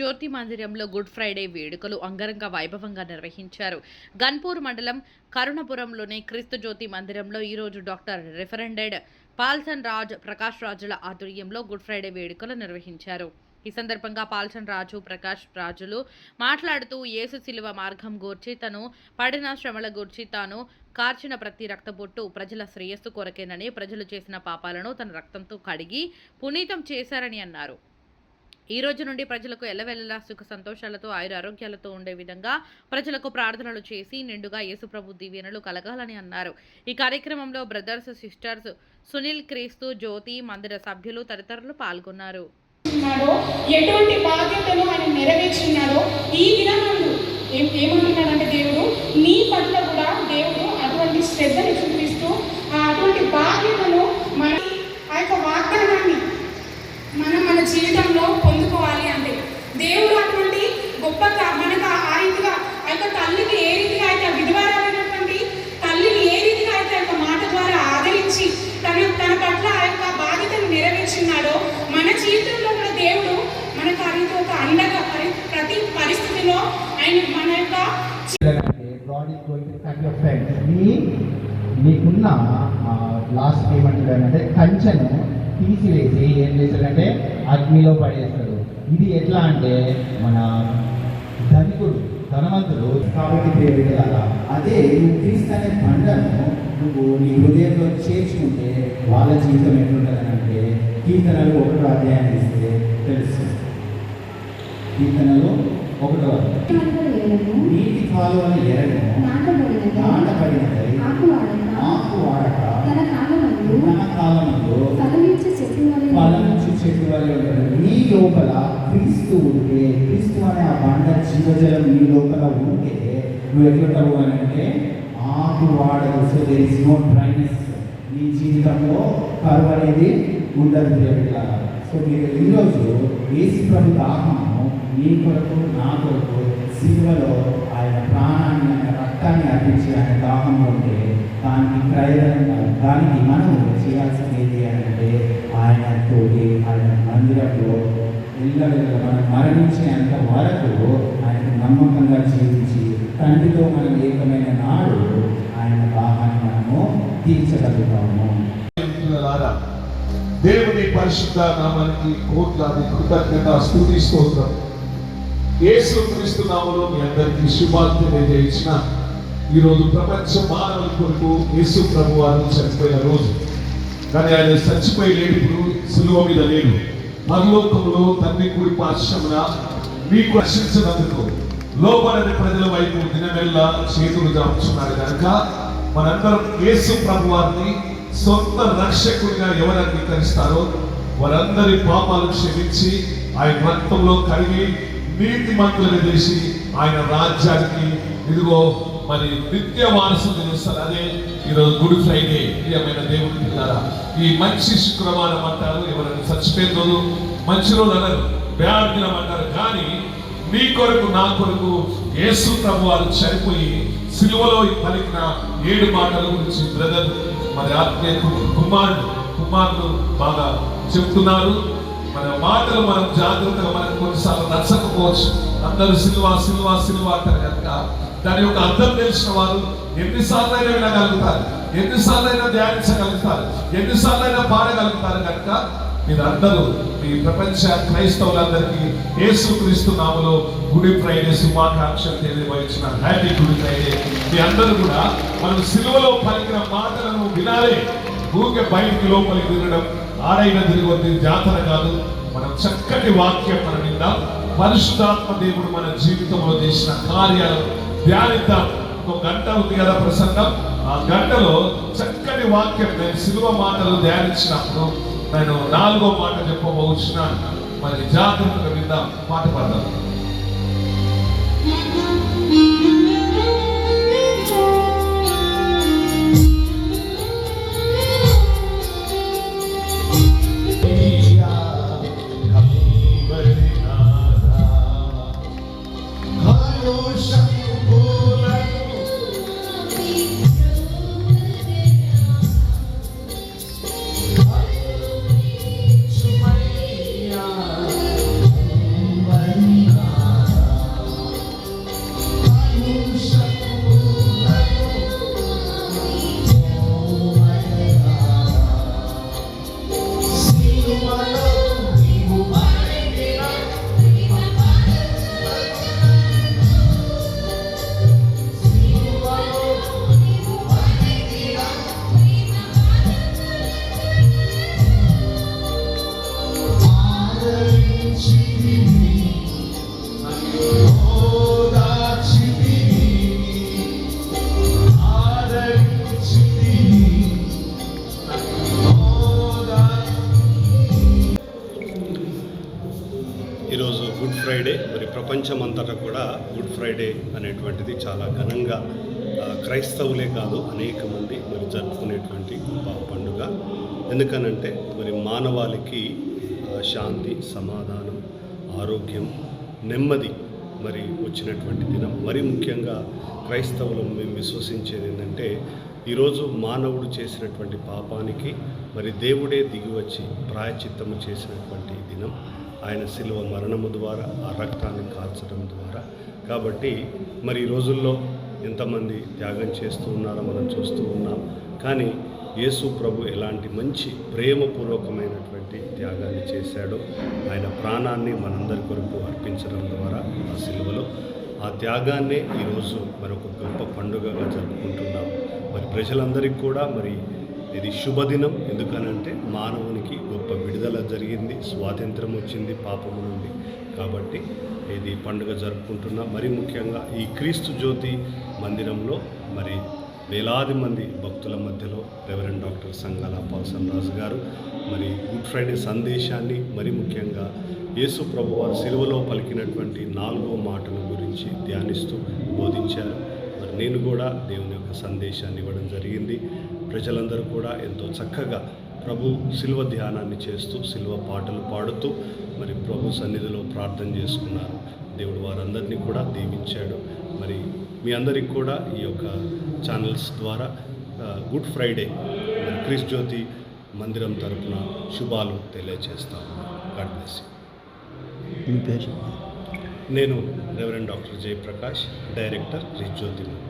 జ్యోతి మందిరంలో good Friday వేడుకలు అంగరంగ వైభవంగా నిర్వహించారు. గన్పూర్ మండలం కరుణపురంలోని క్రీస్తు జ్యోతి మందిరంలో ఈరోజు డాక్టర్ రిఫరెండెడ్ పాల్సన్ రాజ్ ప్రకాష్ రాజుల ఆధ్వర్యంలో గుడ్ ఫ్రైడే వేడుకలు నిర్వహించారు. ఈ సందర్భంగా పాల్సన్ రాజు ప్రకాష్ రాజులు మాట్లాడుతూ యేసు శిలువ మార్గం గూర్చి తను పడిన శ్రమల గూర్చి తాను కార్చిన ప్రతి రక్తబొట్టు ప్రజల శ్రేయస్సు కొరకేనని ప్రజలు చేసిన పాపాలను తన రక్తంతో కడిగి పునీతం చేశారని అన్నారు. ఈ రోజు నుండి ప్రజలకు ఎల్లవెల్లలా సుఖ సంతోషాలతో ఆయుర ఆరోగ్యాలతో ఉండే విధంగా ప్రజలకు ప్రార్థనలు చేసి నిండుగా యేసుప్రభు దీవెనలు కలగాలని అన్నారు. ఈ కార్యక్రమంలో బ్రదర్స్ సిస్టర్స్ సునీల్ క్రీస్తు జ్యోతి మందిర సభ్యులు తదితరులు పాల్గొన్నారు. ఎటువంటి బాధ్యతలు ఆయన నెరవేర్చున్నాడో ఈ దినమందు ఏమంటున్నాడంటే దేవుడు నీ పట్ల కూడా దేవుడు అటువంటి శ్రద్ధను చూపిస్తూ ఆ అటువంటి బాధ్యతను మన ఆ యొక్క వాగ్దానాన్ని మనం మన జీవితంలో పొందుకోవాలి అంటే దేవుడు అటువంటి గొప్ప కా- మనకు ఆ- ఆ రీతిగా ఆ యొక్క తల్లిని ఏ రీతిగా అయితే ఆ విధవరాలైనటువంటి తల్లిని ఏ రీతిగా అయితే ఆ యొక్క మాట ద్వారా ఆదరించి తన తన పట్ల ఆ యొక్క బాధ్యతను నెరవేర్చున్నాడో మన జీవితంలో కూడా దేవుడు మనకు ఆ రీతి ఒక అండగా పరి- ప్రతి పరిస్థితిలో ఆయన మన యొక్క మీకున్న లాస్ట్ ఏమంటారు అంటే కంచెను తీసివేసి ఏం చేశారంటే అగ్నిలో పడేస్తారు ఇది ఎట్లా అంటే మన ధనికుడు ధనవంతుడు కాబట్టి దేవుడు కదా అదే నువ్వు క్రీస్తు అనే పంటను నువ్వు నీ హృదయంలో చేర్చుకుంటే వాళ్ళ జీవితం ఎట్లుంటుందని అంటే కీర్తనలు ఒకటో అధ్యాయం ఇస్తే కీర్తనలు ఒకటో నీటి కాలువల ఎరను నాటబడినదై ఆకు వాడక. ఉన్న కాలమందు ఫలమిచ్చు చెట్టు వలె ఉండదు నీ లోపల క్రీస్తు ఉంటే క్రీస్తు అనే ఆ బండ జీవజలం నీ లోపల ఉంటే నువ్వు ఎట్లుంటావు అని అంటే ఆకు వాడదు. So there is no dryness నీ జీవితంలో కరువు అనేది ఉండదు సో మీరు ఈరోజు ఏసు ప్రభు దాహము నీ కొరకు నా కొరకు సిలువలో ఆయన ప్రాణాన్ని ఆయన రక్తాన్ని అర్పించి ఆయన దాహం ఉంటే దానికి ప్రయోజనం దానికి మనం చేయాల్సింది ఏంటి అని అంటే ఆయనతోటి ఆయన మందిరంలో ఇళ్ళ మనం మరణించేంత వరకు ఆయన నమ్మకంగా జీవించి తండ్రితో మనం ఏకమైన నాడు ఆయన దాహాన్ని మనము తీర్చగలుగుతాము. దేవుని పరిశుద్ధ నామానికి కోట్లాది కృతజ్ఞత స్థుతి స్తోత్రం. యేసు క్రీస్తు నామలో మీ అందరికీ శుభాలు తెలియజేయించిన ఈరోజు ప్రపంచ మానవుల కొరకు యేసు ప్రభు వారు చనిపోయిన రోజు. కానీ ఆయన చచ్చిపోయి లేడు సులువ మీద లేడు. పరలోకంలో తండ్రి కూడి పాశ్రమన మీకు రక్షించినందుకు లోబడని ప్రజల వైపు దినమెల్లా చేతులు దాచున్నాడు కనుక మనందరం యేసు ప్రభు వారిని సొంత రక్షకుడిగా ఎవరు అంగీకరిస్తారో వారందరి పాపాలు క్షమించి ఆయన రక్తంలో కడిగి నీతి మంత్రులు చేసి ఆయన రాజ్యానికి ఇదిగో మరి నిత్య వారసులు తెలుస్తారు అదే ఈరోజు గుడ్ ఫ్రైడే. ప్రియమైన దేవుడి పిల్లారా ఈ మంచి శుక్రవారం అంటారు ఎవరైనా చచ్చిపోయిన రోజు మంచి రోజు అనరు బ్యాడ్ దినం అంటారు. కానీ నీ కొరకు నా కొరకు యేసు ప్రభు వారు చనిపోయి సిలువలో పలికిన ఏడు మాటల గురించి బ్రదర్ మరి ఆత్మీయ కుమారుడు కుమారుడు బాగా చెప్తున్నారు. మన మాటలు మనం జాగ్రత్తగా మనకు కొన్నిసార్లు నచ్చకపోవచ్చు. అందరూ సినిమా సినిమా సినిమా అంటారు కనుక దాని యొక్క అర్థం తెలిసిన వారు ఎన్నిసార్లు అయినా వినగలుగుతారు ఎన్నిసార్లు అయినా ధ్యానించగలుగుతారు ఎన్నిసార్లు అయినా పాడగలుగుతారు కనుక మీరందరూ మీ ప్రపంచ క్రైస్తవులందరికీ యేసుక్రీస్తు నామలో గుడి ఫ్రైడే శుభాకాంక్షలు తెలియవచ్చిన హ్యాపీ గుడి ఫ్రైడే మీ అందరూ కూడా మనం సిలువలో పలికిన మాటలను వినాలి. ఊరికే బయటికి లోపలికి తిరగడం ఆడైన తిరిగి వద్ద జాతర కాదు. మనం చక్కటి వాక్యం మనం విందాం. పరిశుద్ధాత్మ దేవుడు మన జీవితంలో చేసిన కార్యాలను ధ్యానిద్దాం. ఒక గంట ఉంది కదా ప్రసంగం? ఆ గంటలో చక్కటి వాక్యం నేను సిలువ మాటలు ధ్యానించినప్పుడు నేను నాలుగో మాట చెప్పబోచున్నాను. మరి జాగ్రత్తగా విందాం. మాట పడదాం. ఫ్రైడే మరి ప్రపంచమంతటా కూడా గుడ్ ఫ్రైడే అనేటువంటిది చాలా ఘనంగా క్రైస్తవులే కాదు అనేక మంది మరి జరుపుకునేటువంటి గొప్ప పండుగ. ఎందుకనంటే మరి మానవాళికి శాంతి సమాధానం ఆరోగ్యం నెమ్మది మరి వచ్చినటువంటి దినం. మరి ముఖ్యంగా క్రైస్తవులు మేము విశ్వసించేది ఏంటంటే ఈరోజు మానవుడు చేసినటువంటి పాపానికి మరి దేవుడే దిగి వచ్చి ప్రాయచిత్తము చేసినటువంటి దినం. ఆయన శిలువ మరణము ద్వారా ఆ రక్తాన్ని కాల్చడం ద్వారా. కాబట్టి మరి ఈ రోజుల్లో ఎంతమంది త్యాగం చేస్తూ ఉన్నారో మనం చూస్తూ ఉన్నాం. కానీ యేసు ప్రభు ఎలాంటి మంచి ప్రేమపూర్వకమైనటువంటి త్యాగాన్ని చేశాడో ఆయన ప్రాణాన్ని మనందరి కొరకు అర్పించడం ద్వారా ఆ సిలువలో ఆ త్యాగాన్నే ఈరోజు మరొక గొప్ప పండుగగా జరుపుకుంటున్నాం. మరి ప్రజలందరికీ కూడా మరి ఇది శుభదినం. ఎందుకనంటే మానవునికి గొప్ప విడుదల జరిగింది స్వాతంత్రం వచ్చింది పాపము నుండి. కాబట్టి ఇది పండుగ జరుపుకుంటున్న. మరి ముఖ్యంగా ఈ క్రీస్తు జ్యోతి మందిరంలో మరి వేలాది మంది భక్తుల మధ్యలో రెవరెండ్ డాక్టర్ సంగాల పాల్సన్ రాజు గారు మరి గుడ్ ఫ్రైడే సందేశాన్ని మరి ముఖ్యంగా యేసు ప్రభు వారు సిలువలో పలికినటువంటి నాలుగో మాటల గురించి ధ్యానిస్తూ బోధించారు. నేను కూడా దేవుని యొక్క సందేశాన్ని ఇవ్వడం జరిగింది. ప్రజలందరూ కూడా ఎంతో చక్కగా ప్రభు సిలువ ధ్యానాన్ని చేస్తూ సిలువ పాటలు పాడుతూ మరి ప్రభు సన్నిధిలో ప్రార్థన చేసుకున్నారు. దేవుడు వారందరినీ కూడా దీవించాడు. మరి మీ అందరికి కూడా ఈ యొక్క ఛానల్స్ ద్వారా గుడ్ ఫ్రైడే క్రిస్ జ్యోతి మందిరం తరపున శుభాలు తెలియజేస్తాము గాడ్ బ్లెస్. నేను reverend doctor Jayaprakash director Kris Jyothi Mandiram.